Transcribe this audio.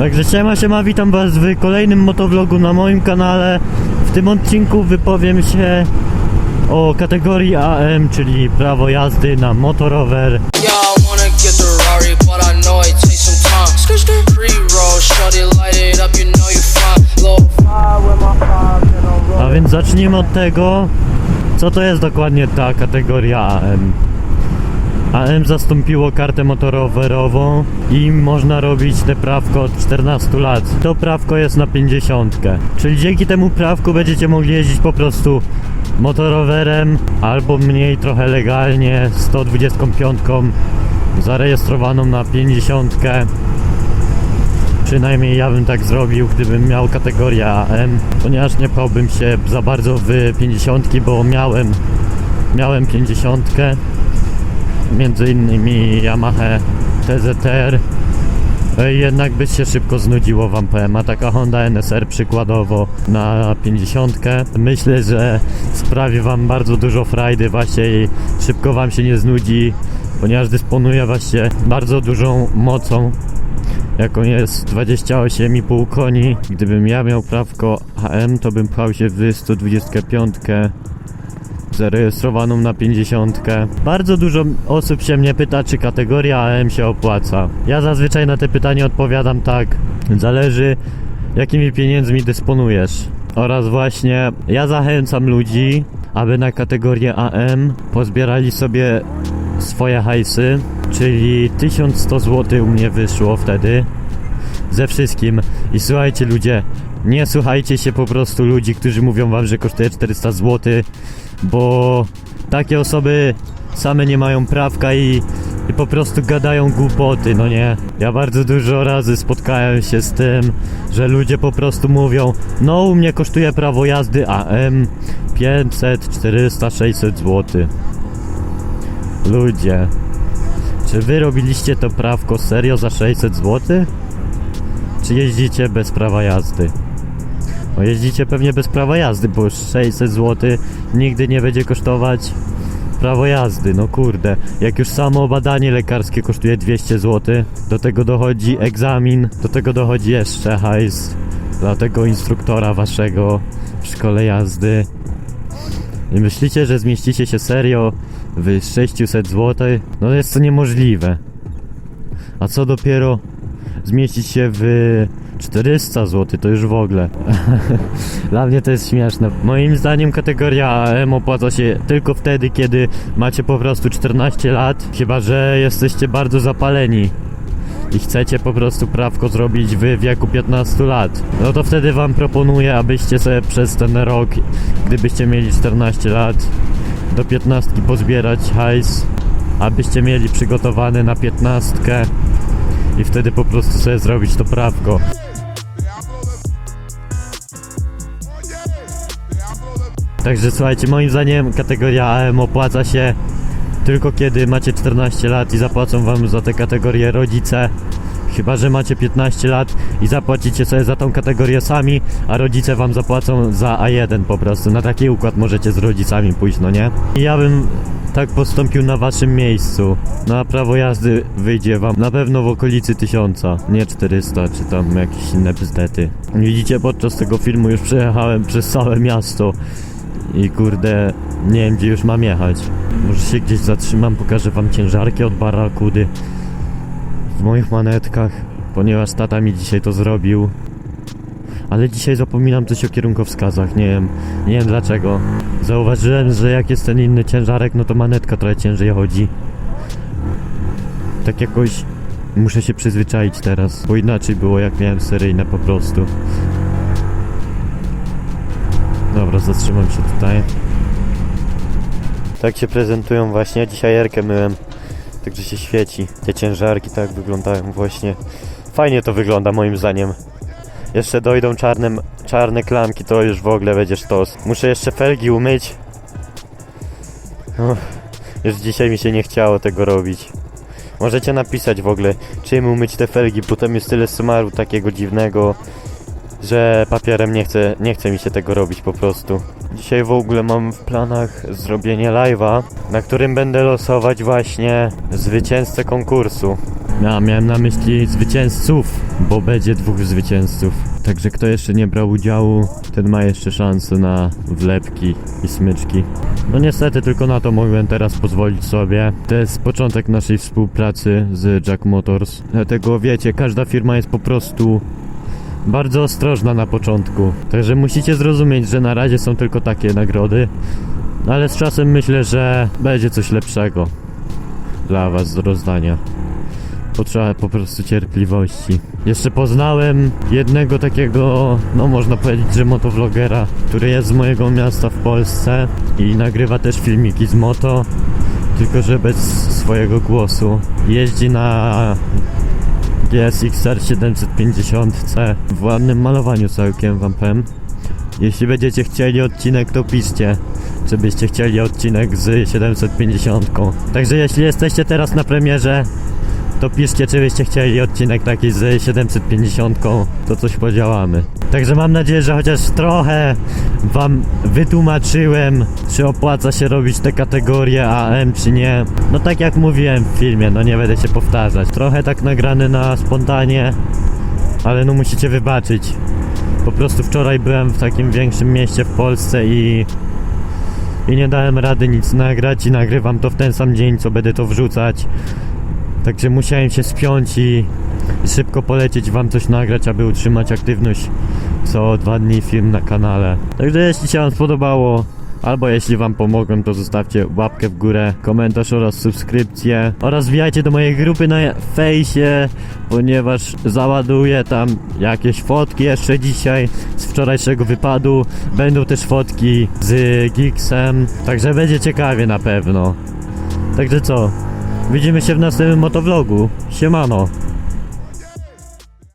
Także siema, siema, witam was w kolejnym motovlogu na moim kanale. W tym odcinku wypowiem się o kategorii AM, czyli prawo jazdy na motorower. A więc zacznijmy od tego, co to jest dokładnie ta kategoria AM. AM zastąpiło kartę motorowerową i można robić te prawko od 14 lat. To prawko jest na 50. Czyli dzięki temu prawku będziecie mogli jeździć po prostu motorowerem albo mniej trochę legalnie 125 zarejestrowaną na 50. Przynajmniej ja bym tak zrobił, gdybym miał kategorię AM, ponieważ nie pchałbym się za bardzo w 50, bo miałem, miałem 50, między innymi Yamaha TZR. E, Jednak by się szybko znudziło wam powiem, a taka Honda NSR przykładowo na 50 myślę, że sprawi wam bardzo dużo frajdy właśnie i szybko wam się nie znudzi, ponieważ dysponuje właśnie bardzo dużą mocą jaką jest 28,5 koni. Gdybym ja miał prawko AM, to bym pchał się w 125 zarejestrowaną na 50. Bardzo dużo osób się mnie pyta, czy kategoria AM się opłaca. Ja zazwyczaj na te pytanie odpowiadam tak. Zależy jakimi pieniędzmi dysponujesz. Oraz właśnie ja zachęcam ludzi, aby na kategorię AM pozbierali sobie swoje hajsy, czyli 1100 zł u mnie wyszło wtedy ze wszystkim. I słuchajcie ludzie, nie słuchajcie się po prostu ludzi, którzy mówią wam, że kosztuje 400 zł, bo takie osoby same nie mają prawka i, i po prostu gadają głupoty, no nie. Ja bardzo dużo razy spotkałem się z tym, że ludzie po prostu mówią, no u mnie kosztuje prawo jazdy AM 500, 400, 600 zł. Ludzie, czy wy robiliście to prawko serio za 600 zł? Czy jeździcie bez prawa jazdy? No jeździcie pewnie bez prawa jazdy, bo już 600 zł nigdy nie będzie kosztować prawo jazdy, no kurde. Jak już samo badanie lekarskie kosztuje 200 zł, do tego dochodzi egzamin, do tego dochodzi jeszcze hajs dla tego instruktora waszego w szkole jazdy. I myślicie, że zmieścicie się serio w 600 zł? No jest to niemożliwe. A co dopiero zmieścić się w 400 zł, to już w ogóle. Dla mnie to jest śmieszne. Moim zdaniem kategoria AM opłaca się tylko wtedy, kiedy macie po prostu 14 lat, chyba że jesteście bardzo zapaleni i chcecie po prostu prawko zrobić w wieku 15 lat, no to wtedy wam proponuję, abyście sobie przez ten rok, gdybyście mieli 14 lat, do 15 pozbierać hajs, abyście mieli przygotowany na 15 i wtedy po prostu sobie zrobić to prawko. Także słuchajcie, moim zdaniem kategoria AM opłaca się tylko kiedy macie 14 lat i zapłacą wam za tę kategorię rodzice. Chyba, że macie 15 lat i zapłacicie sobie za tą kategorię sami, a rodzice wam zapłacą za A1 po prostu. Na taki układ możecie z rodzicami pójść, no nie? I ja bym tak postąpił na waszym miejscu. Na prawo jazdy wyjdzie wam na pewno w okolicy 1000, nie 400 czy tam jakieś inne bzdety. Widzicie, podczas tego filmu już przejechałem przez całe miasto i kurde, nie wiem gdzie już mam jechać. Może się gdzieś zatrzymam, pokażę wam ciężarki od barakudy w moich manetkach, ponieważ tata mi dzisiaj to zrobił. Ale dzisiaj zapominam coś o kierunkowskazach, nie wiem, nie wiem dlaczego. Zauważyłem, że jak jest ten inny ciężarek, no to manetka trochę ciężej chodzi. Tak jakoś muszę się przyzwyczaić teraz, bo inaczej było jak miałem seryjne po prostu. Dobra, zatrzymam się tutaj. Tak się prezentują właśnie. Dzisiaj Erkę myłem. Także się świeci. Te ciężarki tak wyglądają właśnie. Fajnie to wygląda moim zdaniem. Jeszcze dojdą czarne, czarne klamki, to już w ogóle będzie sztos. Muszę jeszcze felgi umyć. Uff, już dzisiaj mi się nie chciało tego robić. Możecie napisać w ogóle, czym umyć te felgi, bo tam jest tyle sumaru takiego dziwnego że papierem nie chce, nie chce mi się tego robić po prostu. Dzisiaj w ogóle mam w planach zrobienie live'a, na którym będę losować właśnie zwycięzcę konkursu. Ja miałem na myśli zwycięzców, bo będzie dwóch zwycięzców. Także kto jeszcze nie brał udziału, ten ma jeszcze szansę na wlepki i smyczki. No niestety tylko na to mogłem teraz pozwolić sobie. To jest początek naszej współpracy z Jack Motors. Dlatego wiecie, każda firma jest po prostu bardzo ostrożna na początku. Także musicie zrozumieć, że na razie są tylko takie nagrody. Ale z czasem myślę, że będzie coś lepszego dla was do rozdania. Potrzeba po prostu cierpliwości. Jeszcze poznałem jednego takiego, no można powiedzieć, że motovlogera, który jest z mojego miasta w Polsce i nagrywa też filmiki z moto, tylko że bez swojego głosu. Jeździ na GSX-R 750C w ładnym malowaniu całkiem wam powiem. Jeśli będziecie chcieli odcinek, to piszcie, czy byście chcieli odcinek z 750. Także jeśli jesteście teraz na premierze, to piszcie, czy byście chcieli odcinek taki z 750, to coś podziałamy. Także mam nadzieję, że chociaż trochę wam wytłumaczyłem, czy opłaca się robić te kategorie AM, czy nie. No tak jak mówiłem w filmie, no nie będę się powtarzać. Trochę tak nagrany na spontanie, ale no musicie wybaczyć. Po prostu wczoraj byłem w takim większym mieście w Polsce i i nie dałem rady nic nagrać i nagrywam to w ten sam dzień, co będę to wrzucać. Także musiałem się spiąć i szybko polecieć wam coś nagrać, aby utrzymać aktywność co dwa dni film na kanale. Także jeśli się wam spodobało, albo jeśli wam pomogłem, to zostawcie łapkę w górę, komentarz oraz subskrypcję oraz wbijajcie do mojej grupy na fejsie, ponieważ załaduję tam jakieś fotki jeszcze dzisiaj z wczorajszego wypadu. Będą też fotki z Geeksem, także będzie ciekawie na pewno. Także co? Widzimy się w następnym motovlogu. Siemano.